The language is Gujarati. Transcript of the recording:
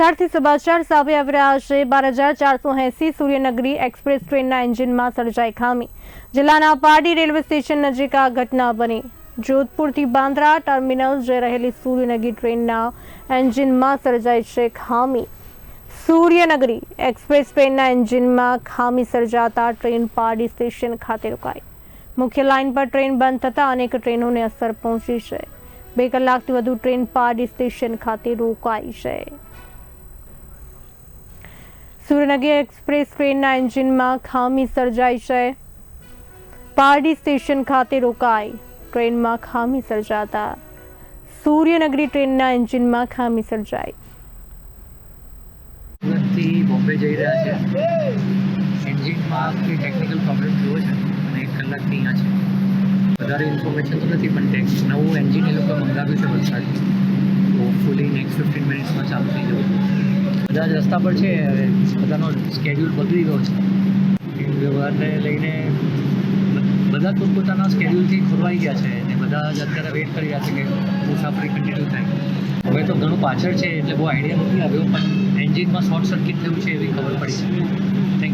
વલસાડથી સમાચાર સામે આવી રહ્યા છે. બાર હજાર ચારસો એસી સૂર્યનગરી એક્સપ્રેસ ટ્રેનના એન્જિનમાં સર્જાઈ ખામી. જિલ્લાના પારડી રેલવે સ્ટેશન નજીક આ ઘટના બની. જોધપુરથી બાંદ્રા ટર્મિનલ જઈ રહેલી સૂર્યનગરી ટ્રેનના એન્જિનમાં સર્જાઈ છે ખામી. સૂર્યનગરી એક્સપ્રેસ ટ્રેનના એન્જિનમાં ખામી સર્જાતા ટ્રેન પારડી સ્ટેશન ખાતે રોકાઈ. મુખ્ય લાઇન પર ટ્રેન બંધ થતાં અનેક ટ્રેનોને અસર પહોંચી છે. બે કલાકથી વધુ ટ્રેન પારડી સ્ટેશન ખાતે રોકાઈ છે. સુરેનગર એક્સપ્રેસ ટ્રેનના એન્જિનમાં ખામી સર્જાઈ છે. પારડી સ્ટેશન ખાતે રોકાઈ. ટ્રેનમાં ખામી સર્જાતા સૂર્યનગરી ટ્રેનના એન્જિનમાં ખામી સર્જાઈ. બોમ્બે જઈ રહ્યા છે. એન્જિનમાં કે ટેકનિકલ પ્રોબ્લેમ થયો છે? અને એક કલાકની અહીંયા છે. વધારે ઇન્ફોર્મેશન તો નથી, પણ ટેક્સ નવું એન્જિન એ લોકો મંગાવ્યું છે વલસાડથી તો નેક્સ્ટ ફિફ્ટીન મિનિટ્સમાં ચાલુ થઈ જવું. બધા જ રસ્તા પર છે, હવે બધાનો સ્કેડ્યુલ બદલી ગયો છે. વ્યવહારને લઈને બધા પોતપોતાના સ્કેડ્યુલથી ખોરવાઈ ગયા છે અને બધા જ અત્યારે વેઇટ કરી રહ્યા છે કે મુસાફરી કન્ટિન્યુ થાય. હવે તો ઘણું પાછળ છે, એટલે બહુ આઈડિયા નથી આવ્યો, પણ એન્જિનમાં શોર્ટ સર્કિટ થયું છે એવી ખબર પડી છે.